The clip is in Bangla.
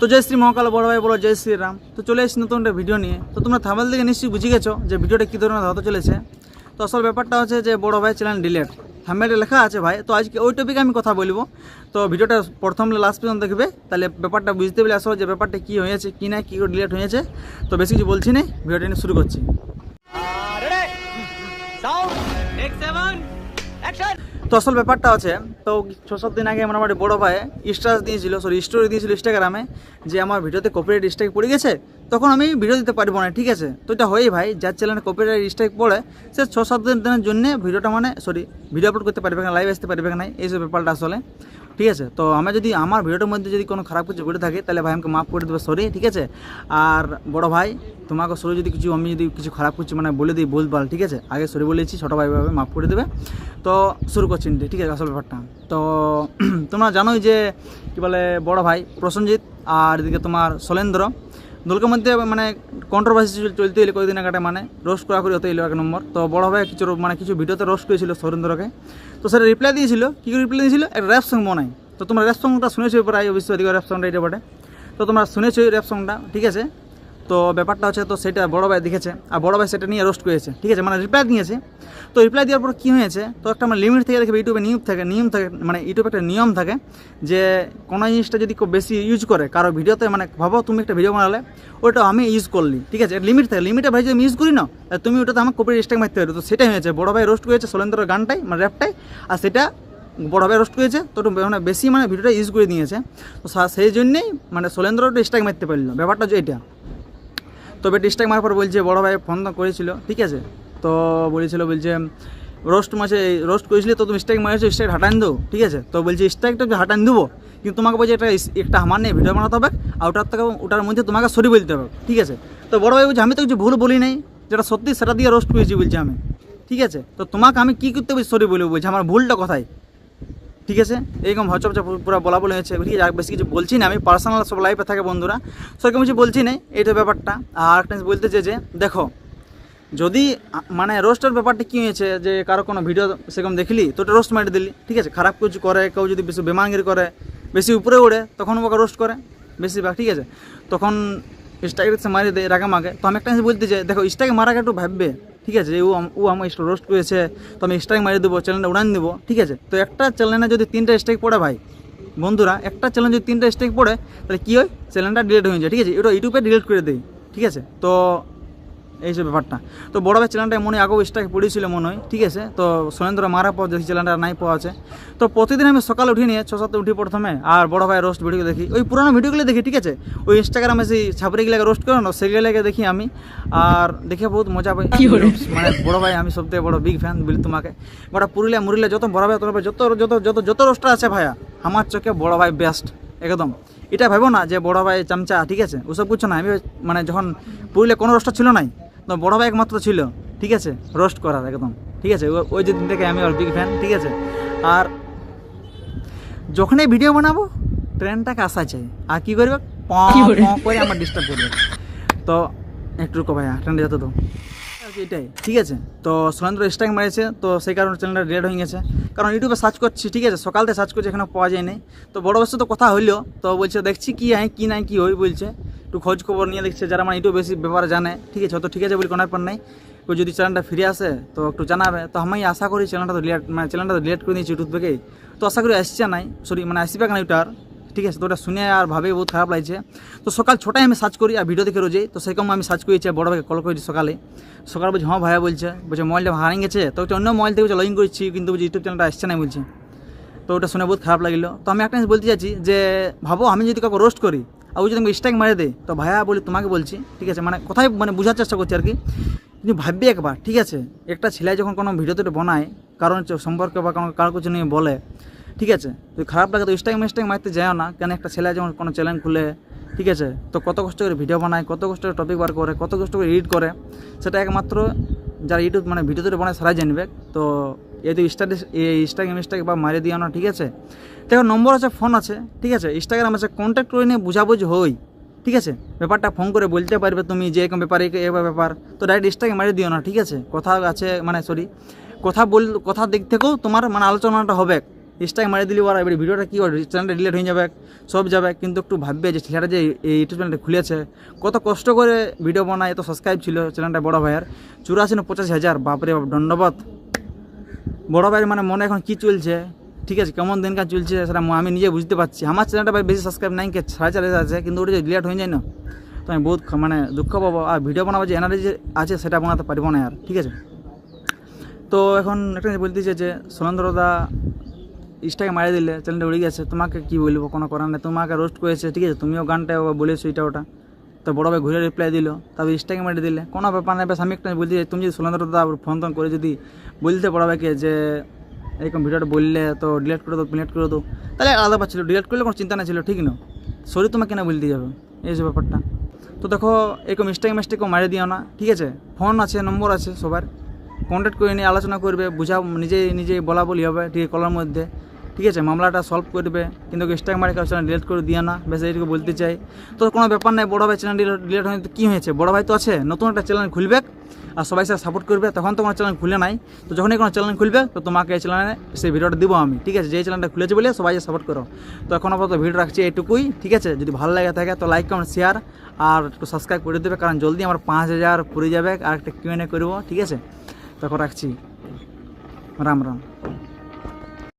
তো জয় শ্রী মহাকাল বড় ভাই বলো, জয় শ্রীরাম তো চলে এসেছি নতুন একটা ভিডিও নিয়ে। তো তোমরা থামাল থেকে নিশ্চয়ই বুঝে গেছো যে ভিডিওটা কী ধরনের হতে চলেছে। তো আসল ব্যাপারটা হচ্ছে যে বড় ভাই চ্যানেল ডিলেট থামেলে লেখা আছে ভাই। তো আজকে ওই টপিকে আমি কথা বলব। তো ভিডিওটা প্রথম লাস্ট পর্যন্ত দেখবে। তাহলে ব্যাপারটা বুঝতে পারলে আসলে যে ব্যাপারটা কী হয়েছে, কী না কী ডিলেট হয়েছে। তো বেশি কিছু বলছি না ভিডিওটা নিয়ে শুরু করছি। তো আসল ব্যাপারটা আছে তো ছ সাত দিন আগে মোটামুটি বড় ভাই স্টাস দিয়েছিল সরি স্টোরি দিয়েছিল ইনস্টাগ্রামে যে আমার ভিডিওতে কপিরাইট স্ট্রাইক পড়ে গেছে, তখন আমি ভিডিও দিতে পারব না, ঠিক আছে? তো এটা হয়েই ভাই, যার চ্যানেলে কপিরাইট স্ট্রাইক পড়ে, সে ছ সাত দিনের জন্য ভিডিওটা মানে সরি ভিডিও আপলোড করতে পারবে না লাইভ আসতে পারবে না, এইসব ব্যাপারটা আসলে, ঠিক আছে? তো আমি যদি, আমার ভিডিওটার মধ্যে যদি কোনো খারাপ কিছু ঘটে থাকে, তাহলে ভাই আমাকে মাফ করে দেবে সরি ঠিক আছে? আর বড় ভাই তোমাকে সরি যদি কিছু, আমি যদি কিছু খারাপ করছি মানে বলে দিই বলবাল ঠিক আছে? আগে সরি বলেছি ছোটো ভাই ভাবে মাফ করে দেবে। তো শুরু করছি ঠিক আছে? আসল ব্যাপারটা। তো তোমরা জানোই যে, কী বলে, বড় ভাই প্রসেনজিৎ আর এদিকে তোমার শৈলেন্দ্র দলকের মধ্যে মানে কন্ট্রোভার্সি চলতে এলো কয়েকদিন আগে মানে রোস্ট করা করে হতে এলো এক নম্বর। তো বড় ভাই কিছু মানে কিছু ভিডিওতে রোস্ট করেছিল সৌরেন্দ্রকে তো সেটা রিপ্লাই দিয়েছিল। কী করে রিপ্লাই দিয়েছিল? একটা র্যাপ সং মনে তো তোমরা র্যাপ সংটা শুনেছো প্রায়, অবশ্যই র্যাপ সংটা এটা বটে। তো তোমরা শুনেছো র্যাপ সংটা ঠিক আছে? তো ব্যাপারটা হচ্ছে, তো সেটা বড় ভাই দেখেছে, আর বড় ভাই সেটা নিয়ে রোস্ট করেছে, ঠিক আছে? মানে রিপ্লাই দিয়েছে। তো রিপ্লাই দেওয়ার পর কী হয়েছে, তো একটা মানে লিমিট থেকে দেখবে ইউটিউবে নিয়ম থাকে নিয়ম থাকে মানে ইউটিউবে একটা নিয়ম থাকে যে কোনো জিনিসটা যদি খুব বেশি ইউজ করে, কারও ভিডিওতে মানে ভাবো তুমি একটা ভিডিও বানালে ওটা আমি ইউজ করলি, ঠিক আছে? লিমিট থাকে। লিমিটে ভাই যদি আমি ইউজ করি না তুমি ওটাতে আমার কপিরাইট স্ট্রাইক মারতে পারো তো সেটাই হয়েছে, বড় ভাই রোস্ট করেছে সোলেন্দ্রের গানটাই মানে র্যাপটাই আর সেটা বড় ভাই রোস্ট করেছে, তো মানে বেশি মানে ভিডিওটা ইউজ করে দিয়েছে। তো সেই জন্যেই মানে সোলেন্দ্র স্ট্রাইক মারতে পারল ব্যাপারটা যে এটা। তবে ডিস্ট্রাক্ট মারার পর বলছে, বড় ভাই ফোন করেছিল। ঠিক আছে? তো বলেছিল, বলছে, রোস্ট মাসে রোস্ট করেছিলে তো তুমি স্ট্রাইক মারেছো, স্ট্রাইক হাটান দেবো ঠিক আছে? তো বলছে, স্ট্রাইকটা হাটান দেবো কিন্তু তোমাকে বলছে একটা একটা আমার নিয়ে ভিডিও বানাতে হবে আর ওটার থেকে, ওটার মধ্যে তোমাকে সরি বলতে হবে। ঠিক আছে? তো বড় ভাই বলছে, আমি তো কিছু ভুল বলি নাই। যেটা সত্যি সেটা দিয়ে রোস্ট করেছি, বলছে আমি। ঠিক আছে? তো তোমাকে আমি কী করতে বলছি সরি বলব? বলছে, আমার ভুলটা কোথায়? ঠিক আছে? এরকম হচ্ছে পুরো বলা বলে হয়েছে। ঠিক আছে বেশি কিছু বলছি না, আমি পার্সোনাল সব লাইফে থাকে বন্ধুরা। সেরকম কিছু বলছি না এইটা ব্যাপারটা। আর একটা জিনিস বলতে যে, দেখো, যদি মানে রোস্টের ব্যাপারটা কী হয়েছে যে, কারও কোনো ভিডিও সেরকম দেখলি, তো ওটা রোস্ট মারি দিলি। ঠিক আছে, খারাপ কিছু করে, কেউ যদি বেশি বেমাঙ্গির করে, বেশি উপরে ওড়ে, তখন ওকে রোস্ট করে, বেশিরভাগ, ঠিক আছে? তখন স্ট্রাইক মারি দেয় রাগা মাগে তো আমি একটা জিনিস বলতে চাই, দেখো স্ট্রাইক মারাকে একটু ভাববে। ঠিক আছে, ও ও আমার রোস্ট করেছে, তো আমি স্ট্রাইক মারি দেবো চ্যানেলটা উড়ান দেবো, ঠিক আছে? তো একটা চ্যানেলে যদি তিনটা স্ট্রাইক পড়ে ভাই, বন্ধুরা, একটা চ্যানেল যদি তিনটা স্ট্রাইক পড়ে, তাহলে কী হয়? চ্যানেলটা ডিলিট হয়ে যায়, ঠিক আছে? এটা ইউটিউবে ডিলিট করে দিই, ঠিক আছে? তো এইসব ব্যাপারটা। তো বড় ভাই চ্যানেলটা মনে আগেও স্ট্রাইক পড়েছিল মনে হয় ঠিক আছে? তো সুরেন্দ্র মারা পর দেখি চ্যানেলটা নাই পাওয়া আছে। তো প্রতিদিন আমি সকালে উঠে নিয়ে ছ সাতটা উঠি প্রথমে আর বড় ভাই রোস্ট ভিডিও দেখি। ওই পুরোনো ভিডিওগুলো দেখি ঠিক আছে? ওই ইনস্টাগ্রামে সেই ছাপড়িগুলোকে রোস্ট করে না সেগুলোকে দেখি আমি। আর দেখে বহুত মজা পাই। মানে বড় ভাই আমি সবথেকে বড় বিগ ফ্যান বলি তোমাকে। গোটা পুরুলিয়া মুরুলিয়া যত বড় ভাই তোর যত যত যত যত রোস্টার আছে ভাইয়া আমার চোখে বড় ভাই বেস্ট একদম। এটা ভেবো না যে বড় ভাই চামচা ঠিক আছে? ওসব কিছু না আমি মানে যখন পুরুলিয়া কোনো রোস্টার ছিল নাই তো বড় ভাই একমাত্র ছিল ঠিক আছে? রোস্ট করার একদম ঠিক আছে? ওই যে দিন থেকে আমি ওর বিগ ফ্যান ঠিক আছে? আর যখনই ভিডিও বানাবো ট্রেনটাকে আসা চাই। আর কী করবে? প প করে আমার ডিস্টার্ব করবে তো একটু রুকো ভাইয়া ট্রেনটা যেতে তো এটাই। ঠিক আছে? তো সুরেন্দ্র স্ট্রাইক মারিয়েছে তো সেই কারণে চ্যানেলটা রেড হয়ে গেছে। কারণ ইউটিউবে সার্চ করছি ঠিক আছে? সকালতে সার্চ করছি এখানে পাওয়া যায়নি। তো বড় বছর তো কথা হইল তো বলছে দেখছি কি হয় কী নাই কী হই বলছে। একটু খোঁজ খবর নিয়ে দেখছে যারা মানে ইউটিউব বেশি ব্যাপারে জানে। ঠিক আছে তো ঠিক আছে বলি কোনো ব্যাপার নাই। যদি চ্যানেলটা ফিরে আসে তো একটু জানাবে। তো আমি আশা করি চ্যানেলটা তো রিলেট মানে চ্যানেলটা রিলেট করে দিয়েছি ইউটিউব থেকে। তো আশা করি আসছে নাই। সরি মানে আসবে কেন ওইটার ঠিক আছে, তো ওটা শুনে আর ভাবে বহুত খারাপ লাগছে। তো সকাল ছটায় আমি সার্চ করি আর ভিডিও দেখে রোজেই তো সেরকম আমি সার্চ করেছি, বড় ভাইকে কল করেছি সকালে। সকাল বলছি হ্যাঁ ভাইয়া, বলছে। বলছে মোবাইলটা হারিয়ে গেছে। তো অন্য মোবাইল থেকে লগ করছি, কিন্তু ইউটিউব চ্যানেলটা আসছে না বলছে। তো ওটা শুনে বহুত খারাপ লাগল। তো আমি একটা জিনিস বলতে চাইছি যে, ভাবো আমি যদি কাউকে রোস্ট করি আর ও যদি আমাকে স্ট্রাইক মারে দেয় তো ভাইয়া বলি, তোমাকে বলছি, ঠিক আছে? মানে কোথায় মানে বোঝার চেষ্টা করছি আর কি। কিন্তু ভাববি একবার, ঠিক আছে? একটা ছেলে যখন কোনো ভিডিওতে বানায়, কারণ সম্পর্কে বা কোনো কারও কিছু নিয়ে বলে, ঠিক আছে? যদি খারাপ লাগে তো স্ট্রাইক মিস্ট্রাইক মারতে যায় না, কেন একটা ছেলে যখন কোনো চ্যানেল খুলে, ঠিক আছে? তো কত কষ্ট করে ভিডিও বানায়, কত কষ্ট করে টপিক বার করে, কত কষ্ট করে এডিট করে, সেটা একমাত্র যারা ইউটিউব মানে ভিডিও তৈরি বানায়, সারাই জানবে। তো এই ইনস্টাগ্রাম বা মারিয়ে দিও না, ঠিক আছে? দেখো, নম্বর আছে, ফোন আছে, ঠিক আছে? ইনস্টাগ্রাম আছে কন্ট্যাক্ট করে নিয়ে বুঝাবুঝি হই, ঠিক আছে? ব্যাপারটা ফোন করে বলতে পারবে তুমি যে এরকম ব্যাপার এই ব্যাপার। তো ডাইরেক্ট ইনস্টাগ্রাম মারিয়ে দিও না, ঠিক আছে? কথা আছে মানে সরি কথা বল, কথা দিক থেকেও তোমার মানে আলোচনাটা হবে। স্ট্রাইক মারি দিলি ওরা এবারে ভিডিওটা কী করবে চ্যানেলটা ডিলেট হয়ে যাবে, সব যাবে। কিন্তু একটু ভাববে যে ছেলেটা যে এই ইউটিউব চ্যানেলটা খুলেছে, কত কষ্ট করে ভিডিও বানায়, এত সাবস্ক্রাইব ছিল চ্যানেলটা বড় ভাইয়ার। চুরাশি না পঁচাশি হাজার, বাপরে বাপ, দণ্ডবাদ। বড় ভাইয়ের মানে মনে এখন কী চলছে? ঠিক আছে, কেমন দিনকার চলছে সেটা আমি নিজে বুঝতে পারছি। আমার চ্যানেলটা ভাই বেশি সাবস্ক্রাইব নাই, কে সাড়ে চার হাজার আছে, কিন্তু ওটা যে ডিলেট হয়ে যায় না, তো আমি বহুত মানে দুঃখ পাবো। আর ভিডিও বানাবো যে এনার্জি আছে সেটা বানাতে পারব না আর, ঠিক আছে? তো এখন একটা জিনিস বলতেছে যে সুরেন্দ্রদা ইস্টাকে মারিয়ে দিলে চ্যানেলটা উড়ে গেছে, তোমাকে কি বলব? কোনো করার নেই, তোমাকে রোস্ট করেছে, ঠিক আছে? তুমিও গানটা বলেছ এটা ওটা তো বড় ভাই ঘুরে রিপ্লাই দিল তারপর ইস্টাকে মারিয়ে দিলে কোনো ব্যাপার না আমি একটা চাই, তুমি যদি সুরেন্দ্রদা ফোন টোন করে যদি বলতে বড় ভাইকে যে এরকম ভিডিওটা বললে তো ডিলেট করে দো ডিলিট করে দো তাহলে আলাদা পাচ্ছিল ডিলিট করলে কোনো চিন্তা না ছিল ঠিক না। শরীর তোমাকে কেন বলতে যাবে এই যে ব্যাপারটা। তো দেখো এরকম মিস্টেক মিস্টেকও মারিয়ে দিও না ঠিক আছে? ফোন আছে নম্বর আছে সবার। কন্ট্যাক্ট করে নিয়ে আলোচনা করবে বুঝা নিজে নিজে বলা বলি হবে ঠিক কলার মধ্যে। ঠিক আছে, মামলাটা সলভ করবে কিন্তু স্ট্যাক মারি কারও ডিলিট করে দিও না। বেশ এইটুকু বলতে চাই। তো কোনো ব্যাপার নাই, বড় ভাই চ্যানেল ডিলিট হয়ে কী হয়েছে? বড় ভাই তো আছে, নতুন একটা চ্যানেল খুলবে আর সবাই সাথে সাপোর্ট করবে। তখন তো কোনো চ্যানেল খুলে নাই। তো যখনই কোনো চ্যানেল খুলবে, তো তোমাকে এই চ্যানেলে সেই ভিডিওটা দিব আমি। ঠিক আছে যে চ্যানেলটা খুলেছে বলে সবাই সাপোর্ট করো। তো এখন আপাতত ভিডিও রাখছি এইটুকুই। ঠিক আছে, যদি ভালো লাগে থাকে, তো লাইক কমেন্ট শেয়ার আর একটু সাবস্ক্রাইব করে দেবে। কারণ জলদি আমার পাঁচ হাজার পুরে যাবে। আর একটা কিউ করব। ঠিক আছে তখন রাখছি। রাম রাম।